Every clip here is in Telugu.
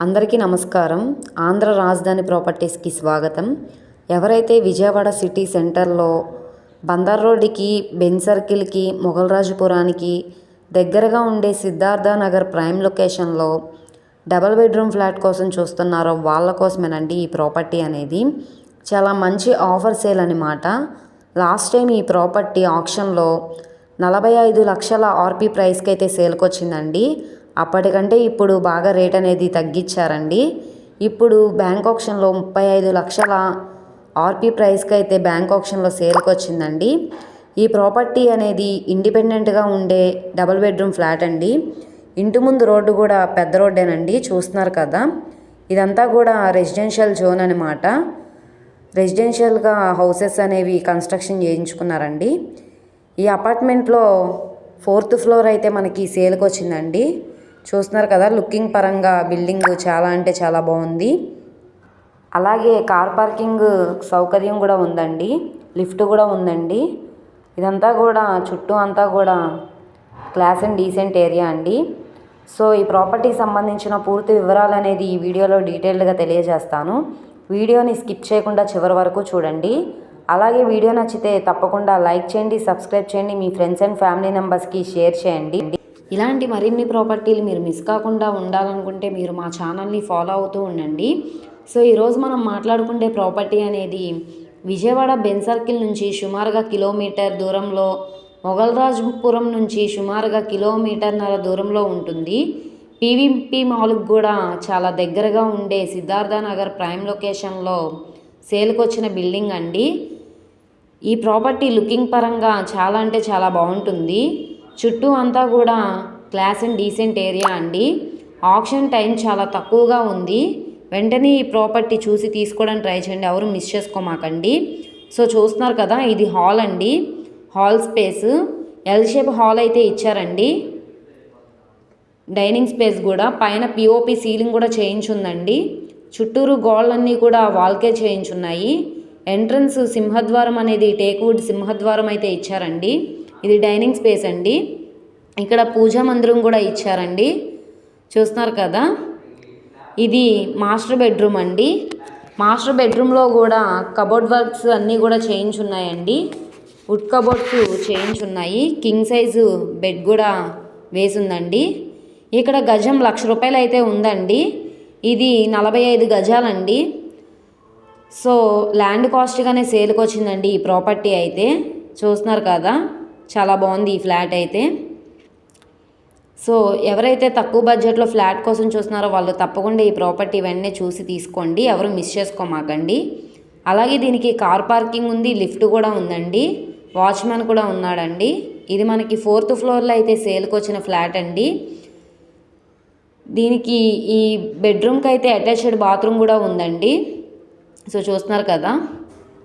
అందరికీ నమస్కారం. ఆంధ్ర రాజధాని ప్రాపర్టీస్కి స్వాగతం. ఎవరైతే విజయవాడ సిటీ సెంటర్లో బందర్ రోడ్డుకి బెన్ సర్కిల్కి మొగల్రాజుపురానికి దగ్గరగా ఉండే సిద్ధార్థ నగర్ ప్రైమ్ లొకేషన్లో డబల్ బెడ్రూమ్ ఫ్లాట్ కోసం చూస్తున్నారో వాళ్ళ కోసమేనండి ఈ ప్రాపర్టీ అనేది. చాలా మంచి ఆఫర్ సేల్ అనమాట లాస్ట్ టైం ఈ ప్రాపర్టీ ఆప్షన్లో నలభై ఐదు లక్షల ఆర్పీ ప్రైస్కి అయితే సేల్కి వచ్చిందండి అప్పటికంటే ఇప్పుడు బాగా రేట్ అనేది తగ్గించారండి. ఇప్పుడు బ్యాంక్ ఆప్షన్లో ముప్పై ఐదు లక్షల ఆర్పీ ప్రైస్కి అయితే బ్యాంక్ ఆప్షన్లో సేల్కి వచ్చిందండి ఈ ప్రాపర్టీ అనేది ఇండిపెండెంట్గా ఉండే డబుల్ బెడ్రూమ్ ఫ్లాట్ అండి. ఇంటి ముందు రోడ్డు కూడా పెద్ద రోడ్డేనండి చూస్తున్నారు కదా. ఇదంతా కూడా రెసిడెన్షియల్ జోన్ అనమాట రెసిడెన్షియల్గా హౌసెస్ అనేవి కన్స్ట్రక్షన్ చేయించుకున్నారండి. ఈ అపార్ట్మెంట్లో ఫోర్త్ ఫ్లోర్ అయితే మనకి సేల్కి వచ్చిందండి చూస్తున్నారు కదా లుకింగ్ పరంగా బిల్డింగ్ చాలా అంటే చాలా బాగుంది. అలాగే కార్ పార్కింగ్ సౌకర్యం కూడా ఉందండి లిఫ్ట్ కూడా ఉందండి. ఇదంతా కూడా చుట్టూ అంతా కూడా క్లాస్ అండ్ డీసెంట్ ఏరియా అండి. సో ఈ ప్రాపర్టీకి సంబంధించిన పూర్తి వివరాలు అనేది ఈ వీడియోలో డీటెయిల్డ్గా తెలియజేస్తాను. వీడియోని స్కిప్ చేయకుండా చివరి వరకు చూడండి. అలాగే వీడియో నచ్చితే తప్పకుండా లైక్ చేయండి సబ్స్క్రైబ్ చేయండి మీ ఫ్రెండ్స్ అండ్ ఫ్యామిలీ మెంబర్స్కి షేర్ చేయండి. ఇలాంటి మరిన్ని ప్రాపర్టీలు మీరు మిస్ కాకుండా ఉండాలనుకుంటే మీరు మా ఛానల్ని ఫాలో అవుతూ ఉండండి. సో ఈరోజు మనం మాట్లాడుకునే ప్రాపర్టీ అనేది విజయవాడ బెన్ సర్కిల్ నుంచి సుమారుగా కిలోమీటర్ దూరంలో మొగల్రాజ్పురం నుంచి సుమారుగా కిలోమీటర్న్నర దూరంలో ఉంటుంది. పీవీపీ మాల్కి కూడా చాలా దగ్గరగా ఉండే సిద్ధార్థ నగర్ ప్రైమ్ లొకేషన్లో సేల్కి వచ్చిన బిల్డింగ్ అండి. ఈ ప్రాపర్టీ లుకింగ్ పరంగా చాలా అంటే చాలా బాగుంటుంది. చుట్టూ అంతా కూడా క్లాస్ అండ్ డీసెంట్ ఏరియా అండి. ఆప్షన్ టైం చాలా తక్కువగా ఉంది. వెంటనే ఈ ప్రాపర్టీ చూసి తీసుకోవడానికి ట్రై చేయండి. ఎవరు మిస్ చేసుకోమాకండి. సో చూస్తున్నారు కదా ఇది హాల్ అండి. Hall space. L shape hall అయితే ఇచ్చారండి. డైనింగ్ స్పేస్ కూడా. పైన పిఓపి సీలింగ్ కూడా చేయించుందండి. చుట్టూరు గోళ్ళన్నీ కూడా వాల్కే చేయించున్నాయి. ఎంట్రన్స్ సింహద్వారం అనేది టేక్వుడ్ సింహద్వారం అయితే ఇచ్చారండి. ఇది డైనింగ్ స్పేస్ అండి. ఇక్కడ పూజా మందిరం కూడా ఇచ్చారండి. చూస్తున్నారు కదా? ఇది మాస్టర్ బెడ్రూమ్ అండి. మాస్టర్ బెడ్రూమ్లో కూడా కబోర్డ్ వర్క్స్ అన్నీ కూడా చేయించున్నాయండి వుడ్ కబోర్డ్స్ చేయించున్నాయి కింగ్ సైజు బెడ్ కూడా వేసుందండి. ఇక్కడ గజం లక్ష రూపాయలు అయితే ఉందండి. ఇది నలభై ఐదు గజాలండి. సో ల్యాండ్ కాస్ట్గానే సేల్కి వచ్చిందండి ఈ ప్రాపర్టీ అయితే. చూస్తున్నారు కదా? చాలా బాగుంది ఈ ఫ్లాట్ అయితే. సో ఎవరైతే తక్కువ బడ్జెట్లో ఫ్లాట్ కోసం చూస్తున్నారో వాళ్ళు తప్పకుండా ఈ ప్రాపర్టీ వెంటనే చూసి తీసుకోండి. ఎవరు మిస్ చేసుకోమాకండి. అలాగే దీనికి కార్ పార్కింగ్ ఉంది లిఫ్ట్ కూడా ఉందండి వాచ్మెన్ కూడా ఉన్నాడండి. ఇది మనకి ఫోర్త్ ఫ్లోర్లో అయితే సేల్కి వచ్చిన ఫ్లాట్ అండి. దీనికి ఈ బెడ్రూమ్కి అయితే అటాచ్డ్ బాత్రూమ్ కూడా ఉందండి. సో చూస్తున్నారు కదా.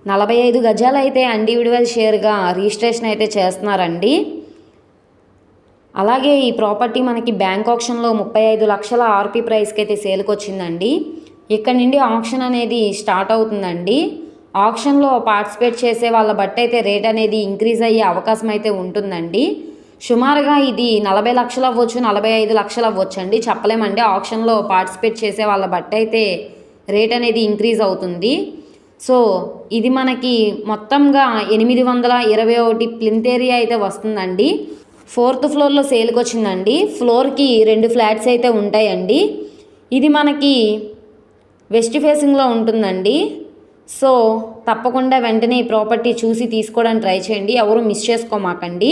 నలభై ఐదు గజాలు అయితే ఇండివిజువల్ షేర్గా రిజిస్ట్రేషన్ అయితే చేస్తున్నారండి. అలాగే ఈ ప్రాపర్టీ మనకి బ్యాంక్ ఆప్షన్లో ముప్పై ఐదు లక్షల ఆర్పి ప్రైస్కి అయితే సేల్కి వచ్చిందండి ఇక్కడ నుండి ఆప్షన్ అనేది స్టార్ట్ అవుతుందండి. ఆప్షన్లో పార్టిసిపేట్ చేసే వాళ్ళ బట్టి అయితే రేట్ అనేది ఇంక్రీజ్ అయ్యే అవకాశం అయితే ఉంటుందండి. సుమారుగా ఇది నలభై లక్షలు అవ్వచ్చు నలభై ఐదు లక్షలు అవ్వచ్చు అండి చెప్పలేమండి ఆప్షన్లో పార్టిసిపేట్ చేసే వాళ్ళ బట్టి అయితే రేట్ అనేది ఇంక్రీజ్ అవుతుంది. సో ఇది మనకి మొత్తంగా ఎనిమిది వందల ఇరవై ఒకటి ప్లింత్ ఏరియా అయితే వస్తుందండి. ఫోర్త్ ఫ్లోర్లో సేల్కి వచ్చిందండి. ఫ్లోర్కి రెండు ఫ్లాట్స్ అయితే ఉంటాయండి. ఇది మనకి వెస్ట్ ఫేసింగ్లో ఉంటుందండి. సో తప్పకుండా వెంటనే ఈ ప్రాపర్టీ చూసి తీసుకోవడానికి ట్రై చేయండి. ఎవరు మిస్ చేసుకోమాకండి.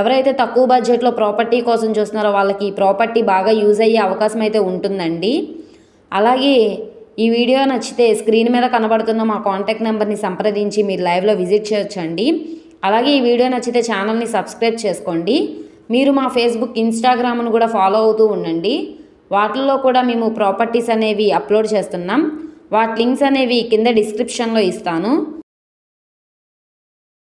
ఎవరైతే తక్కువ బడ్జెట్లో ప్రాపర్టీ కోసం చూస్తున్నారో వాళ్ళకి ఈ ప్రాపర్టీ బాగా యూజ్ అయ్యే అవకాశం అయితే ఉంటుందండి. అలాగే ఈ వీడియో నచ్చితే స్క్రీన్ మీద కనబడుతున్న మా కాంటాక్ట్ నెంబర్ని సంప్రదించి మీరు లైవ్లో విజిట్ చేయొచ్చండి. అలాగే ఈ వీడియో నచ్చితే ఛానల్ని సబ్స్క్రైబ్ చేసుకోండి. మీరు మా ఫేస్బుక్ ఇన్స్టాగ్రామ్ను కూడా ఫాలో అవుతూ ఉండండి. వాటిల్లో కూడా మేము ప్రాపర్టీస్ అనేవి అప్లోడ్ చేస్తున్నాం. వాటి లింక్స్ అనేవి కింద డిస్క్రిప్షన్లో ఇస్తాను.